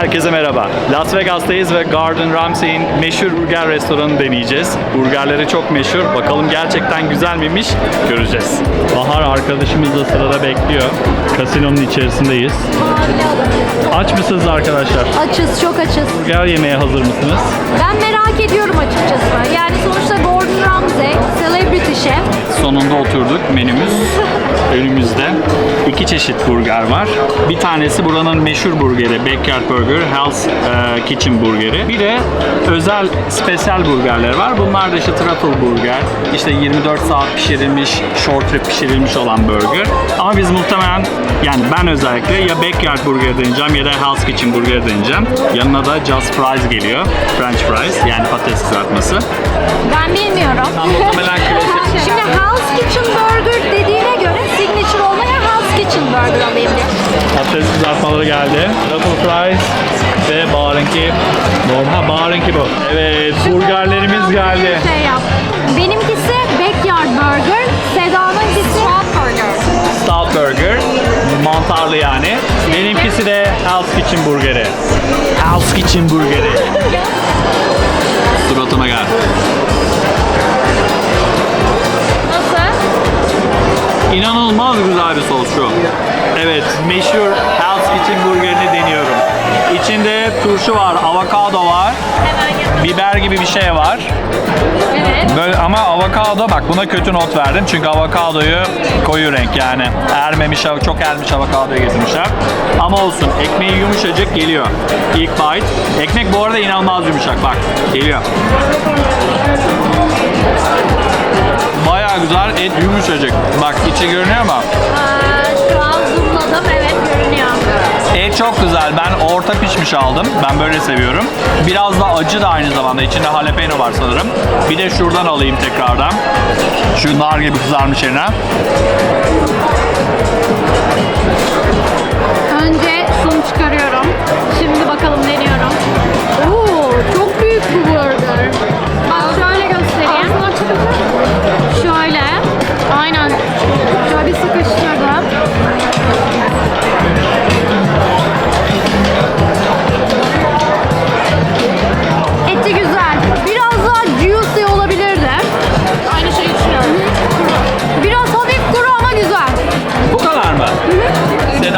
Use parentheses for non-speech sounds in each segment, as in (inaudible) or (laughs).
Herkese merhaba. Las Vegas'tayız ve Gordon Ramsay'in meşhur burger restoranını deneyeceğiz. Burgerleri çok meşhur. Bakalım gerçekten güzel miymiş? Göreceğiz. Bahar arkadaşımız da sırada bekliyor. Kasinonun içerisindeyiz. Aç mısınız arkadaşlar? Açız, çok açız. Burger yemeye hazır mısınız? Ben merak ediyorum açıkçası. Yani sonuçta Gordon Ramsay, celebrity. Sonunda oturduk. Menümüz (laughs) önümüzde. İki çeşit burger var. Bir tanesi buranın meşhur burgeri Backyard Burger, Hell's e, Kitchen burgeri. Bir de özel spesiyel burgerler var. Bunlar da işte truffle burger, işte 24 saat pişirilmiş, short rib pişirilmiş olan burger. Ama biz muhtemelen yani ben özellikle ya Backyard burger deneyeceğim ya da Hell's Kitchen burger deneyeceğim. Yanına da Just Fries geliyor. French fries yani patates kızartması. Ben bilmiyorum. muhtemelen Burger alayım diye. Patates kızartmaları geldi. Truffle fries ve Bahar'ınki normal. Bahar'ınki bu. Evet, burgerlerimiz geldi. Şey yap. Benimkisi Backyard Burger, Seda'nınkisi Hot Burger. Stout burger, mantarlı yani. Benimkisi de Hell's Kitchen burgeri. Hell's Kitchen burgeri. (laughs) Suratıma gel. İnanılmaz güzel bir sos şu. Evet, meşhur Hell's Kitchen burgerini deniyorum. İçinde turşu var, avokado var, biber gibi bir şey var. Evet. Böyle ama avokado bak buna kötü not verdim çünkü avokadoyu koyu renk yani ermemiş çok ermiş avokadoyu getirmişler. Ama olsun ekmeği yumuşacık geliyor. İlk bite. Ekmek bu arada inanılmaz yumuşak bak geliyor. Güzel et yumuşacık. Bak içi görünüyor mu? Aa, şu an zoomladım, evet görünüyor. Et çok güzel. Ben orta pişmiş aldım. Ben böyle seviyorum. Biraz da acı da aynı zamanda. İçinde jalapeno var sanırım. Bir de şuradan alayım tekrardan. Şu nar gibi kızarmış yerine.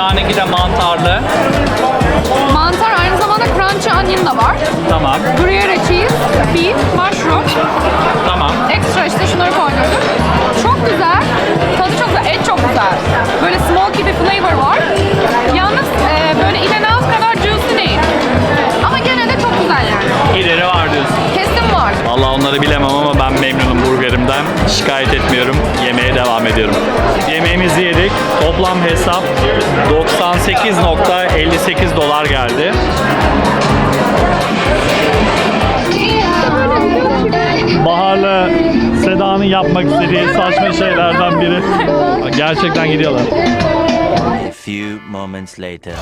Seda'nınki de mantarlı. Mantar aynı zamanda crunchy onion da var. Tamam. Gruyere cheese, beef, mushroom. Tamam. Ekstra işte şunları koydurduk. Çok güzel. Tadı çok güzel. Et çok güzel. Böyle smoky bir flavor var. Yalnız e, böyle in and out kadar juicy değil. Ama gene de çok güzel yani. İleri var diyorsun. Kesin var. Vallahi onları bilemem ama. Şikayet etmiyorum. Yemeye devam ediyorum. Yemeğimizi yedik. Toplam hesap 98.58 dolar geldi. Bahar'la Seda'nın yapmak istediği saçma şeylerden biri. Gerçekten gidiyorlar. A few moments later.